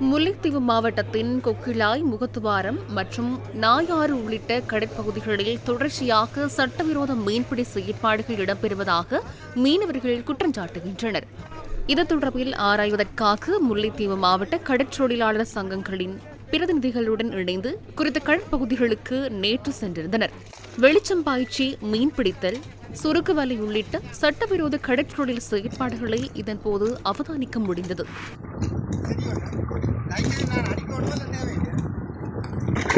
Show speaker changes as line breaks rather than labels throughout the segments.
முல்லைத்தீவு மாவட்டத்தின் கொக்கிளாய் முகத்துவாரம் மற்றும் நாயாறு உள்ளிட்ட கடற்பகுதிகளில் தொடர்ச்சியாக சட்டவிரோத மீன்பிடி செயற்பாடுகள் இடம்பெறுவதாக மீனவர்கள் குற்றம் சாட்டுகின்றனர் இது தொடர்பில் ஆராய்வதற்காக முல்லைத்தீவு மாவட்ட கடற்றொழிலாளர் சங்கங்களின் பிரதிநிதிகளுடன் இணைந்து குறித்த கடற்பகுதிகளுக்கு நேற்று சென்றிருந்தனர். வெளிச்சம் பாய்ச்சி மீன்பிடித்தல் சுருக்கு வலை உள்ளிட்ட சட்டவிரோத கடற்றொழில் செயற்பாடுகளை இதன்போது அவதானிக்க முடிந்தது.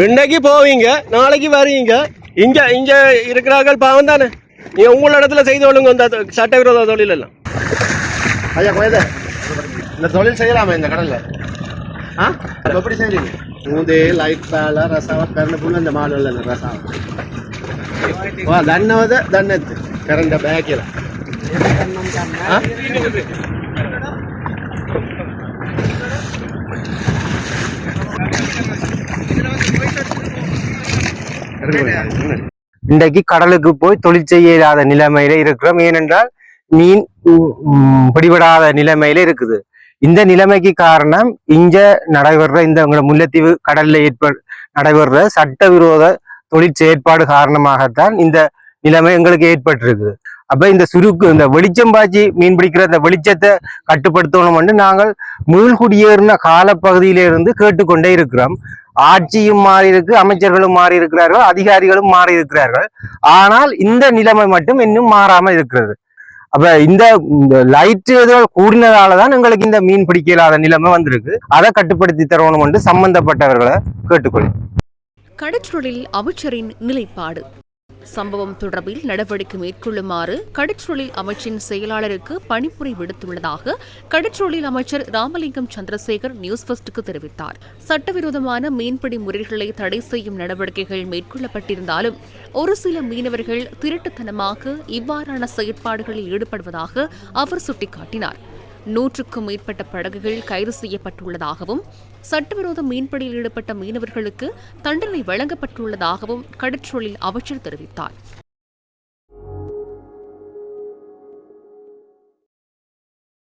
இன்னைக்கு போவீங்க நாளைக்கு வருவீங்க. இங்க இங்க இருக்கிறார்கள் பாவம் தானே? நீ உங்கள இடத்துல செய்து கொள்ளுங்க இந்த சட்டவிரோத தொழில் எல்லாம்
ஐயா கோயதே இந்த தொழில் செய்யலாமா இந்த கடல்ல. ஆ? எப்படி செய்றீங்க மூதே லைட் பேல ரசாவ கரண்ட் புள்ள இந்த மாடு இல்ல ரசாவ. வா தன்னவத தன்னத்து கரண்ட பேக்கில
இன்றைக்கு கடலுக்கு போய் தொழில் செய்ய நிலைமையில இருக்கிறோம். ஏனென்றால் மீன் உம், பிடிபடாத நிலைமையில இருக்குது. இந்த நிலைமைக்கு காரணம் இங்க நடைபெற இந்த முல்லைத்தீவு கடல்ல ஏற்ப நடைபெற சட்டவிரோத தொழில் செயற்பாடு காரணமாகத்தான் இந்த நிலைமை எங்களுக்கு ஏற்பட்டிருக்குது அப்ப இந்த சுருக்கு இந்த வெளிச்சம் பாய்ச்சி மீன் பிடிக்கிற இந்த வெளிச்சத்தை கட்டுப்படுத்தணும் நாங்கள் மீள்குடியேறின காலப்பகுதியிலிருந்து கேட்டுக்கொண்டே இருக்கிறோம். ஆட்சியும் மாறி இருக்கு அமைச்சர்களும் மாறி இருக்கிறார்கள் அதிகாரிகளும் மாறி இருக்கிறார்கள் ஆனால் இந்த நிலைமை மட்டும் இன்னும் மாறாமல் இருக்கிறது. அப்ப இந்த லைட் இதுகள் கூடினதால தான் எங்களுக்கு இந்த மீன் பிடிக்க இல்லாத நிலைமை வந்திருக்கு. அதை கட்டுப்படுத்தி தரணும் என்று சம்பந்தப்பட்டவர்களை கேட்டுக்கொள்ளும்
கடற்றொழில் அமைச்சரின் நிலைப்பாடு. சம்பவம் தொடர்பில் நடவடிக்கை மேற்கொள்ளுமாறு கடற்றொழில் அமைச்சின் செயலாளருக்கு பணிப்புரை விடுத்துள்ளதாக கடற்றொழில் அமைச்சர் ராமலிங்கம் சந்திரசேகர் நியூஸ் ஃபர்ஸ்டுக்கு தெரிவித்தார். சட்டவிரோதமான மீன்பிடி முறைகளை தடை செய்யும் நடவடிக்கைகள் மேற்கொள்ளப்பட்டிருந்தாலும் ஒரு சில மீனவர்கள் திருட்டுத்தனமாக இவ்வாறான செயற்பாடுகளில் ஈடுபடுவதாக அவர் சுட்டிக்காட்டினார். நூற்றுக்கும் மேற்பட்ட படகுகள் கைது செய்யப்பட்டுள்ளதாகவும் சட்டவிரோத மீன்பிடியில் ஈடுபட்ட மீனவர்களுக்கு தண்டனை வழங்கப்பட்டுள்ளதாகவும் கடற்றொழில் அமைச்சர் தெரிவித்தார்.